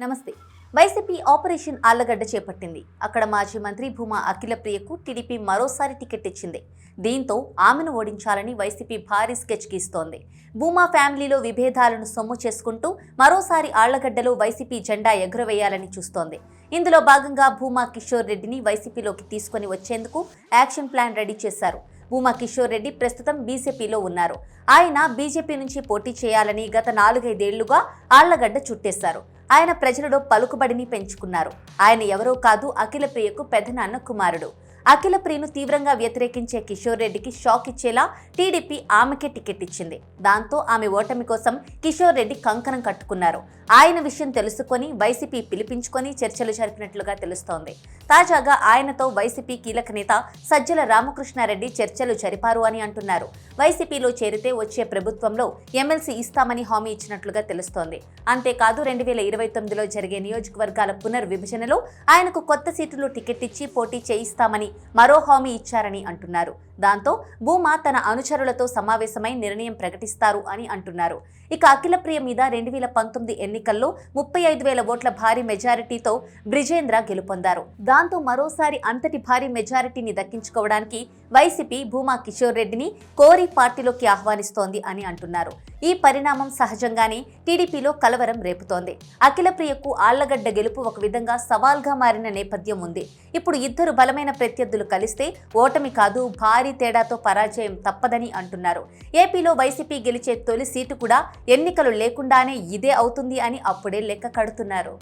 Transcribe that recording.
నమస్తే. YCP operation Allagadda చేపట్టింది. అక్కడ మాజీ మంత్రి భూమా అఖిలప్రియకు టీడీపీ మరోసారి టికెట్ ఇచ్చింది. దీంతో ఆమెను ఓడించాలని వైసీపీ భారీ స్కెచ్ గీస్తోంది. భూమా ఫ్యామిలీలో విభేదాలను సొమ్ము చేసుకుంటూ మరోసారి ఆళ్ళగడ్డలో వైసీపీ జెండా ఎగురవేయాలని చూస్తోంది. ఇందులో భాగంగా భూమా కిషోర్ రెడ్డిని వైసీపీలోకి తీసుకొని వచ్చేందుకు యాక్షన్ ప్లాన్ రెడీ చేశారు. భూమా కిషోర్ రెడ్డి ప్రస్తుతం బీజేపీలో ఉన్నారు. ఆయన బీజేపీ నుంచి పోటీ చేయాలని గత నాలుగైదేళ్ళుగా ఆళ్ళగడ్డ చుట్టేశారు. ఆయన ప్రజలలో పలుకుబడిని పెంచుకున్నారు. ఆయన ఎవరో కాదు అఖిల ప్రియకు పెదనాన్న కుమారుడు. అఖిల ప్రియను తీవ్రంగా వ్యతిరేకించే కిషోర్ రెడ్డికి షాక్ ఇచ్చేలా టీడీపీ ఆమెకే టికెట్ ఇచ్చింది. దాంతో ఆమె ఓటమి కోసం కిషోర్ రెడ్డి కంకణం కట్టుకున్నారు. ఆయన విషయం తెలుసుకొని వైసీపీ పిలిపించుకొని చర్చలు జరిపినట్లుగా తెలుస్తోంది. తాజాగా ఆయనతో వైసీపీ కీలక నేత సజ్జల రామకృష్ణారెడ్డి చర్చలు జరిపారు అని అంటున్నారు. వైసీపీలో చేరితే వచ్చే ప్రభుత్వంలో ఎమ్మెల్సీ ఇస్తామని హామీ ఇచ్చినట్లుగా తెలుస్తోంది. అంతేకాదు రెండు వేల ఇరవై తొమ్మిదిలో జరిగే నియోజకవర్గాల పునర్విభజనలో ఆయనకు కొత్త సీటులో టికెట్ ఇచ్చి పోటీ చేయిస్తామని మరో హామీ ఇచ్చారని అంటున్నారు. దాంతో భూమా తన అనుచరులతో సమావేశమై నిర్ణయం ప్రకటిస్తారు అని అంటున్నారు. ఇక అఖిలప్రియ మీద రెండు వేల పంతొమ్మిది ఎన్నికల్లో ముప్పై ఐదు వేల ఓట్ల భారీ మెజారిటీతో బ్రిజేంద్ర గెలుపొందారు. దాంతో మరోసారి అంతటి భారీ మెజారిటీని దక్కించుకోవడానికి వైసీపీ భూమా కిషోర్ రెడ్డిని కోరి పార్టీలోకి ఆహ్వానిస్తోంది అని అంటున్నారు. ఈ పరిణామం సహజంగానే టీడీపీలో కలవరం రేపుతోంది. అఖిలప్రియకు ఆళ్ళగడ్డ గెలుపు ఒక విధంగా సవాల్గా మారిన నేపథ్యం ఉంది. ఇప్పుడు ఇద్దరు బలమైన ప్రత్యర్థులు కలిస్తే ఓటమి కాదు భారీ తేడాతో పరాజయం తప్పదని అంటున్నారు. ఏపీలో వైసీపీ గెలిచే తొలి సీటు కూడా ఎన్నికలు లేకుండానే ఇదే అవుతుంది అని అప్పుడే లెక్క కడుతున్నారు.